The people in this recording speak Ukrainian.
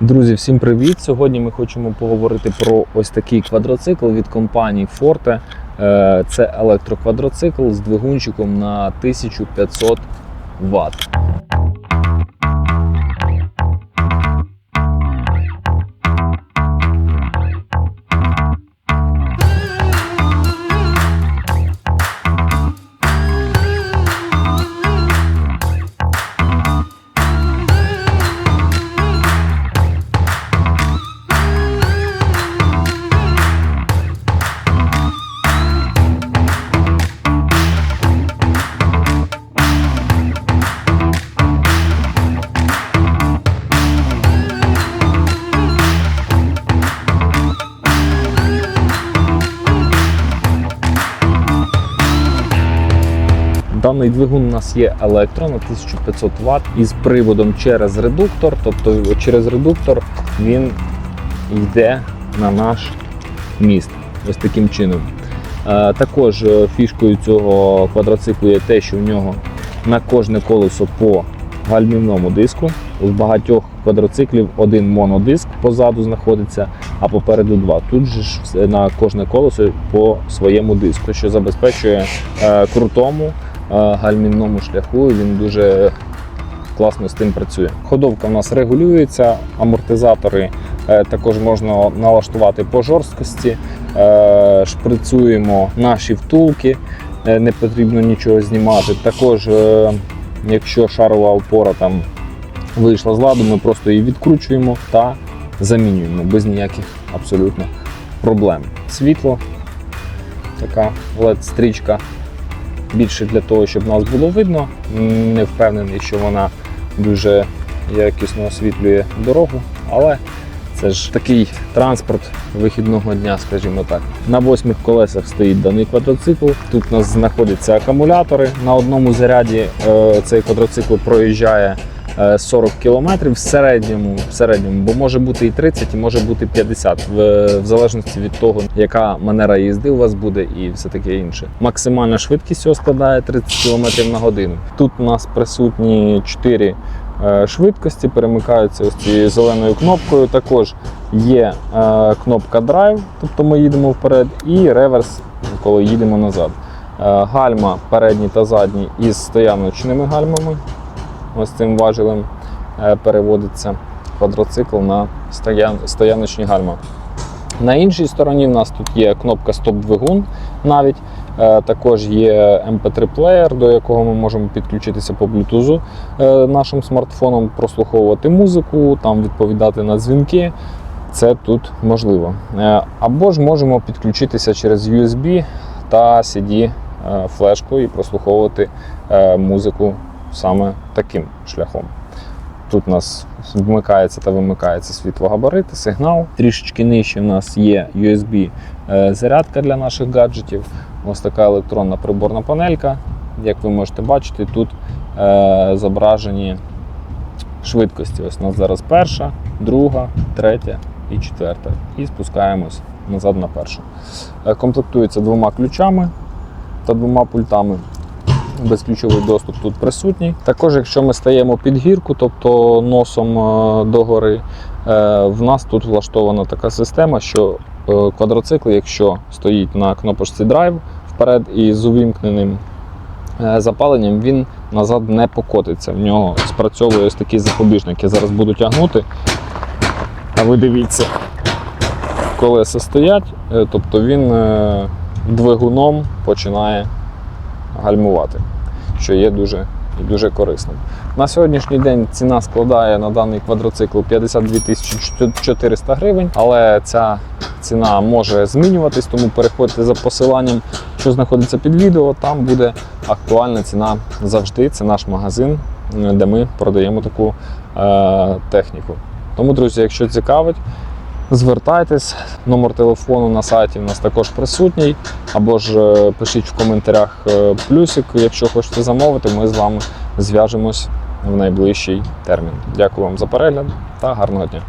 Друзі, всім привіт! Сьогодні ми хочемо поговорити про ось такий квадроцикл від компанії Forte. Е, Це електроквадроцикл з двигунчиком на 1500 Вт. Даний двигун у нас є електро на 1500 Вт із приводом через редуктор. Тобто через редуктор він йде на наш міст. Ось таким чином. Е, Також е, фішкою цього квадроциклу є те, що в нього на кожне колесо по гальмівному диску. У багатьох квадроциклів один монодиск позаду знаходиться, а попереду два. Тут же ж на кожне колесо по своєму диску, що забезпечує е, крутому гальмівному шляху. Він дуже класно з тим працює. Ходовка в нас регулюється, амортизатори е, також можна налаштувати по жорсткості. Е, Шприцюємо наші втулки, е, не потрібно нічого знімати. Також, якщо шарова опора там вийшла з ладу, ми просто її відкручуємо та замінюємо без ніяких абсолютно проблем. Світло, така LED-стрічка більше для того, щоб нас було видно. Не впевнений, що вона дуже якісно освітлює дорогу, але це ж такий транспорт вихідного дня, скажімо так. На восьмих колесах стоїть даний квадроцикл. Тут у нас знаходяться акумулятори. На одному заряді е, цей квадроцикл проїжджає 40 км в середньому, в середньому, бо може бути і 30, і може бути 50, в, в залежності від того, яка манера їзди у вас буде і все таке інше. Максимальна швидкість цього складає 30 км на годину. Тут у нас присутні 4 е, швидкості, перемикаються ось цією зеленою кнопкою. Також є е, кнопка драйв, тобто ми їдемо вперед, і реверс, коли їдемо назад. Е, Гальма передні та задні із стояночними гальмами. Ось цим важелем е, переводиться квадроцикл на стояночні гальма. На іншій стороні в нас тут є кнопка стоп-двигун навіть. Е, Також є MP3-плеєр, до якого ми можемо підключитися по Bluetooth е, нашим смартфоном, прослуховувати музику, там відповідати на дзвінки. Це тут можливо. Або ж можемо підключитися через USB та CD флешку і прослуховувати музику саме таким шляхом. Тут у нас вмикається та вимикається світлогабарити, сигнал. Трішечки нижче в нас є USB е, для наших гаджетів. Ось така електронна приборна панелька. Як ви можете бачити, тут е, зображені швидкості. Ось у нас зараз перша, друга, третя і четверта. І спускаємось назад на першу. Е, Комплектується двома ключами та двома пультами. Безключовий доступ тут присутній. Також, якщо ми стаємо під гірку, тобто носом е, догори, е, в нас тут влаштована така система, що е, квадроцикл, якщо стоїть на кнопочці драйв вперед і з увімкненим запаленням, він назад не покотиться. В нього спрацьовує ось такий запобіжник. Я зараз буду тягнути. А ви дивіться, колеса стоять, тобто він двигуном починає гальмувати, що є дуже і дуже корисним. На сьогоднішній день ціна складає на даний квадроцикл 52 400 гривень, але ця ціна може змінюватись, тому переходьте за посиланням, що знаходиться під відео. Там буде актуальна ціна завжди. Це наш магазин, е, де ми продаємо таку е, техніку. Тому, друзі, якщо цікавить, Звертайтесь, номер телефону на сайті в нас також присутній. Або ж е, пишіть в коментарях е, плюсик, якщо хочете замовити, ми з вами зв'яжемось в найближчий термін. Дякую вам за перегляд та гарного дня.